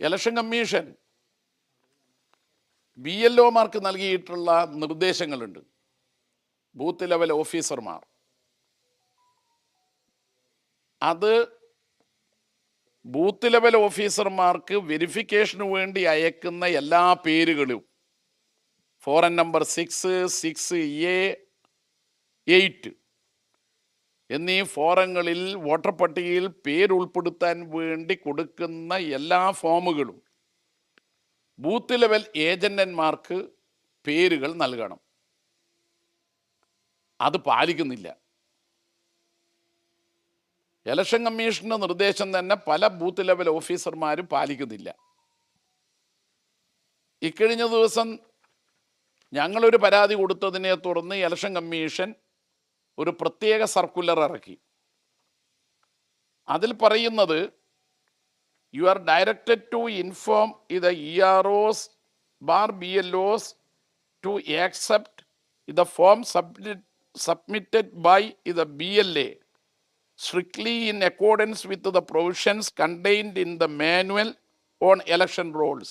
Election commission B L ഒമാർക്ക് നൽകിയിട്ടുള്ള നിർദ്ദേശങ്ങളുണ്ട്. ബൂത്ത് ലെവൽ ഓഫീസർമാർ. അത് ബൂത്ത് ലെവൽ ഓഫീസർമാർക്ക് വെരിഫിക്കേഷന് വേണ്ടി അയക്കുന്ന എല്ലാ പേരുകളും. Form number six six A eight. എന്നീ ഫോറങ്ങളിൽ വോട്ടർ പട്ടികയിൽ പേരുൾപ്പെടുത്താൻ വേണ്ടി കൊടുക്കുന്ന എല്ലാ ഫോമുകളും ബൂത്ത് ലെവൽ ഏജന്റന്മാർക്ക് പേരുകൾ നൽകണം. അത് പാലിക്കുന്നില്ല. ഇലക്ഷൻ കമ്മീഷന്റെ നിർദ്ദേശം തന്നെ പല ബൂത്ത് ലെവൽ ഓഫീസർമാരും പാലിക്കുന്നില്ല. ഇക്കഴിഞ്ഞ ദിവസം ഞങ്ങളൊരു പരാതി കൊടുത്തതിനെ തുടർന്ന് ഇലക്ഷൻ കമ്മീഷൻ ഒരു പ്രത്യേക സർക്കുലർ ഇറക്കി അതിൽ പറയുന്നത് you are directed to inform ഇത് E R Os bar B L Os to accept ഇത് ഫോം സബ്മിറ്റഡ് ബൈ ഇത് B L A strictly in accordance with the provisions contained in the manual on election rolls.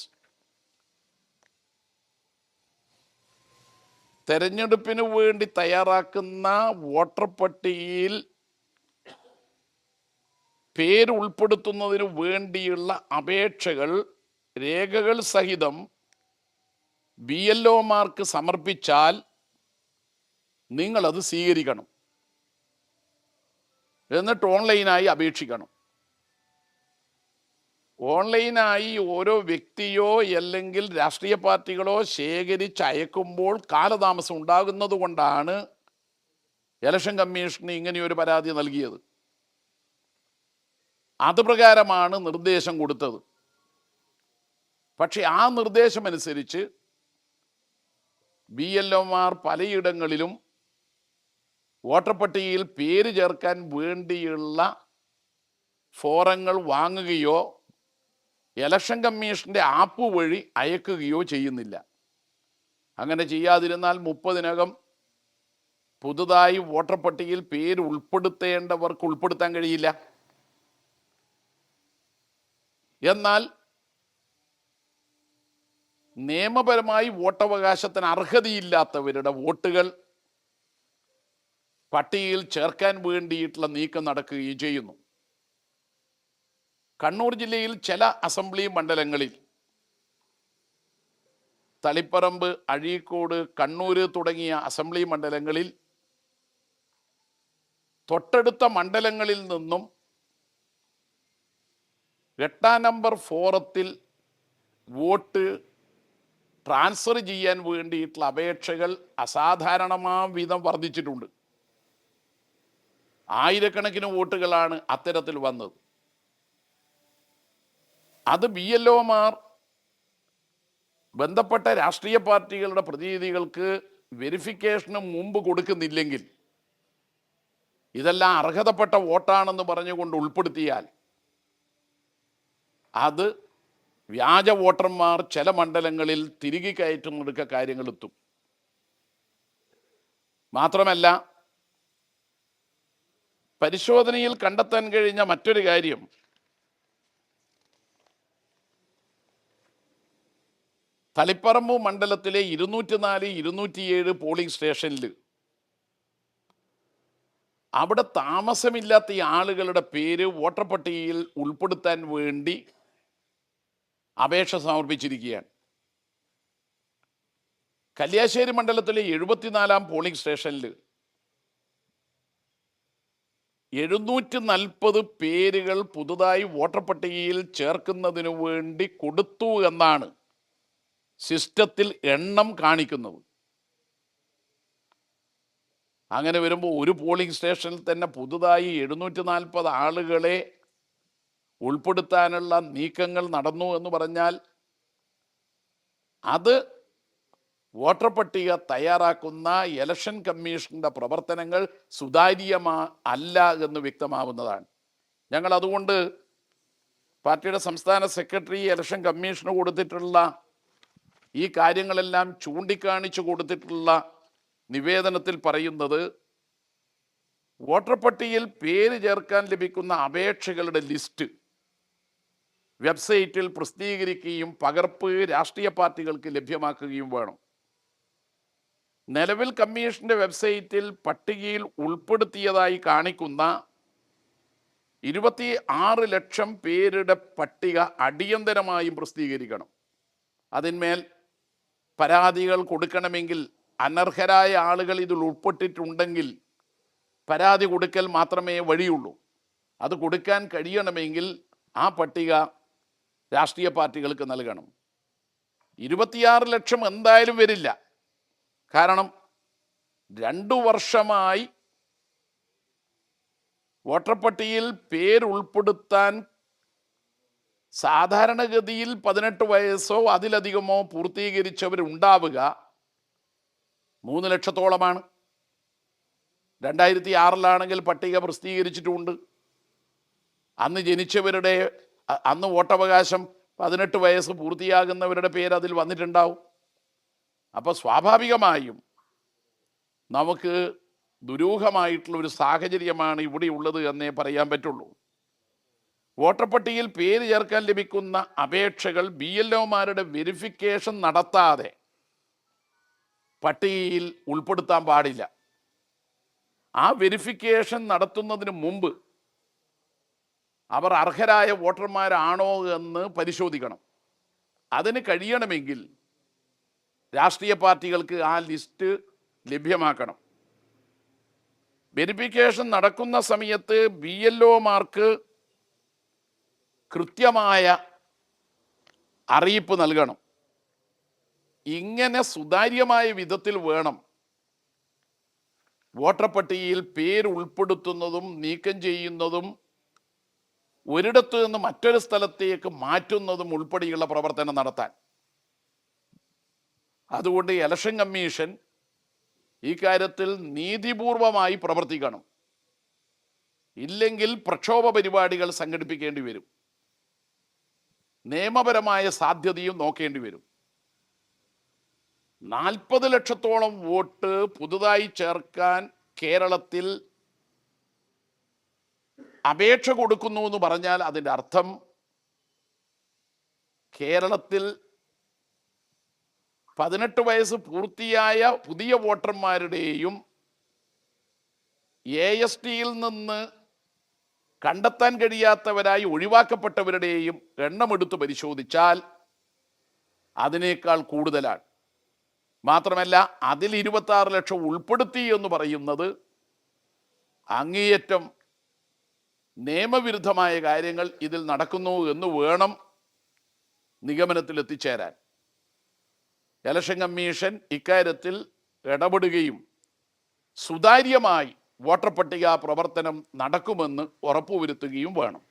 തെരഞ്ഞെടുപ്പിന് വേണ്ടി തയ്യാറാക്കുന്ന voter പട്ടികയിൽ പേര് ഉൾപ്പെടുത്തുന്നതിന് വേണ്ടിയുള്ള അപേക്ഷകൾ രേഖകൾ സഹിതം ബി എൽ ഒമാർക്ക് സമർപ്പിച്ചാൽ നിങ്ങളത് സ്വീകരിക്കണം. എന്നിട്ട് ഓൺലൈനായി അപേക്ഷിക്കണം. ഓൺലൈനായി ഓരോ വ്യക്തിയോ അല്ലെങ്കിൽ രാഷ്ട്രീയ പാർട്ടികളോ ശേഖരിച്ച് അയക്കുമ്പോൾ കാലതാമസം ഉണ്ടാകുന്നത് കൊണ്ടാണ് ഇലക്ഷൻ കമ്മീഷന് ഇങ്ങനെയൊരു പരാതി നൽകിയത്. അത് പ്രകാരമാണ് നിർദ്ദേശം കൊടുത്തത്. പക്ഷെ ആ നിർദ്ദേശമനുസരിച്ച് ബി എൽ ഒമാർ പലയിടങ്ങളിലും വോട്ടർ പട്ടികയിൽ പേര് ചേർക്കാൻ വേണ്ടിയുള്ള ഫോറങ്ങൾ വാങ്ങുകയോ ഇലക്ഷൻ കമ്മീഷന്റെ ആപ്പ് വഴി അയക്കുകയോ ചെയ്യുന്നില്ല. അങ്ങനെ ചെയ്യാതിരുന്നാൽ മുപ്പതിനകം പുതുതായി വോട്ടർ പട്ടികയിൽ പേര് ഉൾപ്പെടുത്തേണ്ടവർക്ക് ഉൾപ്പെടുത്താൻ കഴിയില്ല. എന്നാൽ നിയമപരമായി വോട്ടവകാശത്തിന് അർഹതയില്ലാത്തവരുടെ വോട്ടുകൾ പട്ടികയിൽ ചേർക്കാൻ വേണ്ടിയിട്ടുള്ള നീക്കം നടക്കുകയും ചെയ്യുന്നു. കണ്ണൂർ ജില്ലയിൽ ചില അസംബ്ലി മണ്ഡലങ്ങളിൽ തളിപ്പറമ്പ് അഴീക്കോട് കണ്ണൂർ തുടങ്ങിയ അസംബ്ലി മണ്ഡലങ്ങളിൽ തൊട്ടടുത്ത മണ്ഡലങ്ങളിൽ നിന്നും എട്ടാം നമ്പർ ഫോറത്തിൽ വോട്ട് ട്രാൻസ്ഫർ ചെയ്യാൻ വേണ്ടിയിട്ടുള്ള അപേക്ഷകൾ അസാധാരണമാ വിധം വർദ്ധിച്ചിട്ടുണ്ട്. ആയിരക്കണക്കിന് വോട്ടുകളാണ് അത്തരത്തിൽ വന്നത്. അത് ബി എൽ ഒമാർ ബന്ധപ്പെട്ട രാഷ്ട്രീയ പാർട്ടികളുടെ പ്രതിനിധികൾക്ക് വെരിഫിക്കേഷന് മുമ്പ് കൊടുക്കുന്നില്ലെങ്കിൽ ഇതെല്ലാം അർഹതപ്പെട്ട വോട്ടാണെന്ന് പറഞ്ഞുകൊണ്ട് ഉൾപ്പെടുത്തിയാൽ അത് വ്യാജ വോട്ടർമാർ ചില മണ്ഡലങ്ങളിൽ തിരികെ കാര്യങ്ങൾ എത്തും. മാത്രമല്ല പരിശോധനയിൽ കണ്ടെത്താൻ കഴിഞ്ഞ മറ്റൊരു കാര്യം തളിപ്പറമ്പ് മണ്ഡലത്തിലെ ഇരുന്നൂറ്റി നാല് ഇരുന്നൂറ്റിയേഴ് പോളിംഗ് സ്റ്റേഷനിൽ അവിടെ താമസമില്ലാത്ത ഈ ആളുകളുടെ പേര് വോട്ടർ പട്ടികയിൽ ഉൾപ്പെടുത്താൻ വേണ്ടി അപേക്ഷ സമർപ്പിച്ചിരിക്കുകയാണ്. കല്യാശ്ശേരി മണ്ഡലത്തിലെ എഴുപത്തിനാലാം പോളിംഗ് സ്റ്റേഷനിൽ എഴുന്നൂറ്റി നാൽപ്പത് പേരുകൾ പുതുതായി വോട്ടർ പട്ടികയിൽ ചേർക്കുന്നതിന് വേണ്ടി കൊടുത്തു എന്നാണ് സിസ്റ്റത്തിൽ എണ്ണം കാണിക്കുന്നത്. അങ്ങനെ വരുമ്പോൾ ഒരു പോളിംഗ് സ്റ്റേഷനിൽ തന്നെ പുതുതായി എഴുന്നൂറ്റി നാൽപ്പത് ആളുകളെ ഉൾപ്പെടുത്താനുള്ള നീക്കങ്ങൾ നടന്നു എന്ന് പറഞ്ഞാൽ അത് വോട്ടർ പട്ടിക തയ്യാറാക്കുന്ന ഇലക്ഷൻ കമ്മീഷന്റെ പ്രവർത്തനങ്ങൾ സുതാര്യമാ അല്ല എന്ന് വ്യക്തമാവുന്നതാണ്. ഞങ്ങൾ അതുകൊണ്ട് പാർട്ടിയുടെ സംസ്ഥാന സെക്രട്ടറി ഇലക്ഷൻ കമ്മീഷന് കൊടുത്തിട്ടുള്ള ഈ കാര്യങ്ങളെല്ലാം ചൂണ്ടിക്കാണിച്ചു കൊടുത്തിട്ടുള്ള നിവേദനത്തിൽ പറയുന്നത് വോട്ടർ പട്ടികയിൽ പേര് ചേർക്കാൻ ലഭിക്കുന്ന അപേക്ഷകളുടെ ലിസ്റ്റ് വെബ്സൈറ്റിൽ പ്രസിദ്ധീകരിക്കുകയും പകർപ്പ് രാഷ്ട്രീയ പാർട്ടികൾക്ക് ലഭ്യമാക്കുകയും വേണം. നിലവിൽ കമ്മീഷന്റെ വെബ്സൈറ്റിൽ പട്ടികയിൽ ഉൾപ്പെടുത്തിയതായി കാണിക്കുന്ന ഇരുപത്തി ആറ് ലക്ഷം പേരുടെ പട്ടിക അടിയന്തരമായും പ്രസിദ്ധീകരിക്കണം. അതിന്മേൽ പരാതികൾ കൊടുക്കണമെങ്കിൽ അനർഹരായ ആളുകൾ ഇതിൽ ഉൾപ്പെട്ടിട്ടുണ്ടെങ്കിൽ പരാതി കൊടുക്കൽ മാത്രമേ വഴിയുള്ളൂ. അത് കൊടുക്കാൻ കഴിയണമെങ്കിൽ ആ പട്ടിക രാഷ്ട്രീയ പാർട്ടികൾക്ക് നൽകണം. ഇരുപത്തിയാറ് ലക്ഷം എന്തായാലും വരില്ല. കാരണം രണ്ടു വർഷമായി വോട്ടർ പട്ടികയിൽ പേരുൾപ്പെടുത്താൻ സാധാരണഗതിയിൽ പതിനെട്ട് വയസ്സോ അതിലധികമോ പൂർത്തീകരിച്ചവരുണ്ടാവുക മൂന്ന് ലക്ഷത്തോളമാണ്. രണ്ടായിരത്തി ആറിലാണെങ്കിൽ പട്ടിക പ്രസിദ്ധീകരിച്ചിട്ടുമുണ്ട് അന്ന് ജനിച്ചവരുടെ അന്ന് വോട്ടവകാശം പതിനെട്ട് വയസ്സ് പൂർത്തിയാകുന്നവരുടെ പേര് അതിൽ വന്നിട്ടുണ്ടാവും. അപ്പോൾ സ്വാഭാവികമായും നമുക്ക് ദുരൂഹമായിട്ടുള്ള ഒരു സാഹചര്യമാണ് ഇവിടെ ഉള്ളത് എന്നേ പറയാൻ പറ്റുള്ളൂ. വോട്ടർ പട്ടികയിൽ പേര് ചേർക്കാൻ ലഭിക്കുന്ന അപേക്ഷകൾ ബി എൽ ഒമാരുടെ വെരിഫിക്കേഷൻ നടത്താതെ പട്ടികയിൽ ഉൾപ്പെടുത്താൻ പാടില്ല. ആ വെരിഫിക്കേഷൻ നടത്തുന്നതിന് മുമ്പ് അവർ അർഹരായ വോട്ടർമാരാണോ എന്ന് പരിശോധിക്കണം. അതിന് കഴിയണമെങ്കിൽ രാഷ്ട്രീയ പാർട്ടികൾക്ക് ആ ലിസ്റ്റ് ലഭ്യമാക്കണം. വെരിഫിക്കേഷൻ നടക്കുന്ന സമയത്ത് ബി എൽ ഒമാർക്ക് കൃത്യമായ അറിയിപ്പ് നൽകണം. ഇങ്ങനെ സുതാര്യമായ വിധത്തിൽ വേണം. വോട്ടർ പട്ടികയിൽ പേര് ഉൾപ്പെടുത്തുന്നതും നീക്കം ചെയ്യുന്നതും ഒരിടത്തു നിന്ന് മറ്റൊരു സ്ഥലത്തേക്ക് മാറ്റുന്നതും ഉൾപ്പെടെയുള്ള പ്രവർത്തനം നടത്താൻ. അതുകൊണ്ട് ഇലക്ഷൻ കമ്മീഷൻ ഈ കാര്യത്തിൽ നീതിപൂർവമായി പ്രവർത്തിക്കണം. ഇല്ലെങ്കിൽ പ്രക്ഷോഭ പരിപാടികൾ സംഘടിപ്പിക്കേണ്ടി വരും. നിയമപരമായ സാധ്യതയും നോക്കേണ്ടി വരും. നാൽപ്പത് ലക്ഷത്തോളം വോട്ട് പുതുതായി ചേർക്കാൻ കേരളത്തിൽ അപേക്ഷ കൊടുക്കുന്നു എന്ന് പറഞ്ഞാൽ അതിന്റെ അർത്ഥം കേരളത്തിൽ പതിനെട്ട് വയസ്സ് പൂർത്തിയായ പുതിയ വോട്ടർമാരുടെയും എ എസ് ടിയിൽ നിന്ന് കണ്ടെത്താൻ കഴിയാത്തവരായി ഒഴിവാക്കപ്പെട്ടവരുടെയും എണ്ണമെടുത്ത് പരിശോധിച്ചാൽ അതിനേക്കാൾ കൂടുതലാണ്. മാത്രമല്ല അതിൽ ഇരുപത്തി ലക്ഷം ഉൾപ്പെടുത്തി എന്ന് പറയുന്നത് അങ്ങേയറ്റം നിയമവിരുദ്ധമായ കാര്യങ്ങൾ ഇതിൽ നടക്കുന്നു എന്ന് വേണം നിഗമനത്തിൽ എത്തിച്ചേരാൻ ഇലക്ഷൻ കമ്മീഷൻ ഇക്കാര്യത്തിൽ ഇടപെടുകയും സുതാര്യമായി വോട്ടർ പട്ടിക പ്രവർത്തനം നടക്കുമെന്ന് ഉറപ്പുവരുത്തുകയും വേണം.